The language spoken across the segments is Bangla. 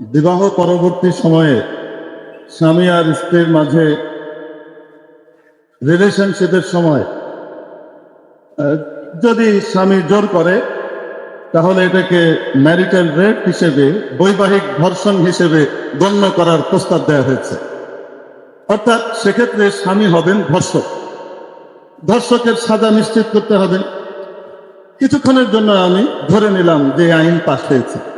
বিবাহ পরবর্তী সময়ে স্বামী আর স্ত্রীর মাঝে রিলেশনশিপের সময় যদি স্বামী জোর করে, তাহলে এটাকে ম্যারিটাল রেপ হিসেবে, বৈবাহিক ধর্ষণ হিসেবে গণ্য করার প্রস্তাব দেওয়া হয়েছে। অর্থাৎ সেক্ষেত্রে স্বামী হবেন ধর্ষক। ধর্ষকের সাজা নিশ্চিত করতে হবে। কিছুক্ষণের জন্য আমি ধরে নিলাম যে আইন পাশ হয়েছে।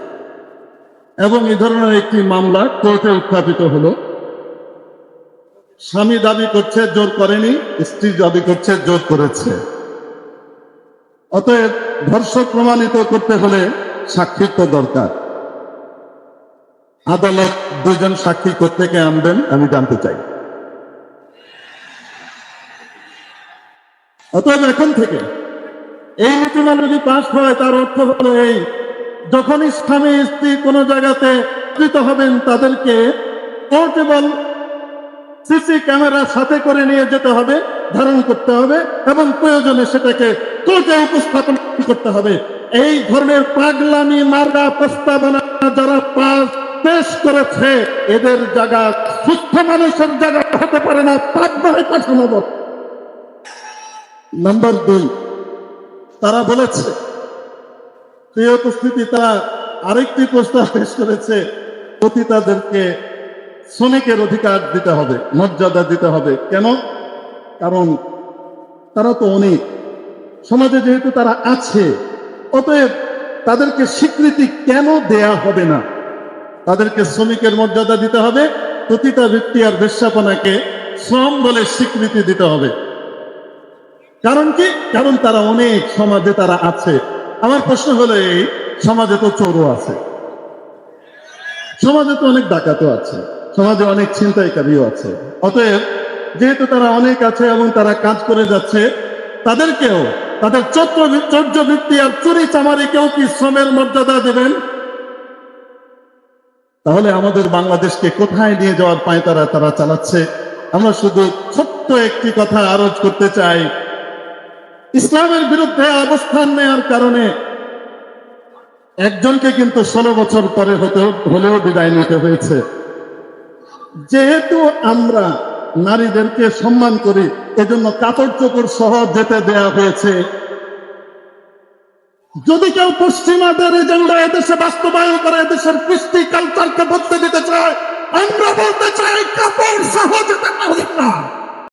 এবং এই ধরনের একটি মামলা কোর্টে উত্থাপিত হলো। স্বামী দাবি করছে, জোর করেনি, স্ত্রী দাবি করছে, জোর করেছে। অতএব ধর্ষক প্রমাণিত করতে হলে সাক্ষীত্ব দরকার। আদালত দুজন সাক্ষী থেকে আনবেন, আমি জানতে চাই। অতএব এখন থেকে এই নীতিমালা যদি পাশ হয়, তার অর্থ হলো এই যখনই স্বামী স্ত্রী কোনো জায়গাতে একত্রিত হবেন, তাদেরকে পোর্টেবল সিসি ক্যামেরা সাথে করে নিয়ে যেতে হবে, ধারণ করতে হবে এবং প্রয়োজনে সেটাকে কোর্টে উপস্থাপন করতে হবে এই ধরনের পাগলামি মার্গা প্রস্তাবনা যারা পাস, পেশ করেছে, এদের জায়গা সুস্থ মানুষের জায়গা হতে পারে না পাগলামে পাঠানো। নাম্বার দুই, তারা বলেছে প্রিয় উপস্থিতি তারা আরেকটি প্রস্তাব পেশ করেছে, পতিতাদেরকে শ্রমিকের অধিকার দিতে হবে, মর্যাদা দিতে হবে। কেন? কারণ তারা তো অনেক। সমাজে যেহেতু তারা আছে, অতএব তাদেরকে স্বীকৃতি কেন দেয়া হবে না? তাদেরকে শ্রমিকের মর্যাদা দিতে হবে, প্রতিটা ব্যক্তি আর বেশ্যাপনাকে শ্রম বলে স্বীকৃতি দিতে হবে। কারণ কি? কারণ তারা অনেক সমাজে তারা আছে। আমার প্রশ্ন হলো এই, সমাজে তো চোরও আছে। সমাজে তো অনেক ডাকাতও আছে। সমাজে অনেক ছিনতাইকারীও আছে। অতএব, যেহেতু তারা অনেক আছে এবং তারা কাজ করে যাচ্ছে, তাদেরকেও, তাদের চত্র চর্যবৃত্তি আর চুরি চামারিকেও কি শ্রমের মর্যাদা দেবেন? তাহলে আমাদের বাংলাদেশকে কোথায় নিয়ে যাওয়ার পায় তারা তারা চালাচ্ছে? আমরা শুধু ছোট্ট একটি কথা আরোজ করতে চাই ইসলামের বিরুদ্ধে অবস্থান নেওয়ার কারণে একজনকে কিন্তু ষোলো বছর পরে হতে, হলেও বিদায় নিতে হয়েছে। যেহেতু আমরা নারীদেরকে সম্মান করি, এজন্য কাপড় চোপড় সহ যেতে দেয়া হয়েছে। যদি কেউ পশ্চিমাদের এজেন্ডা এদেশে বাস্তবায়ন করে, এদেশের কৃষ্টি কালচারকে বদলে দিতে চায়, আমরা বলতে চাই কাপড় সহ যেতে পারবেন না।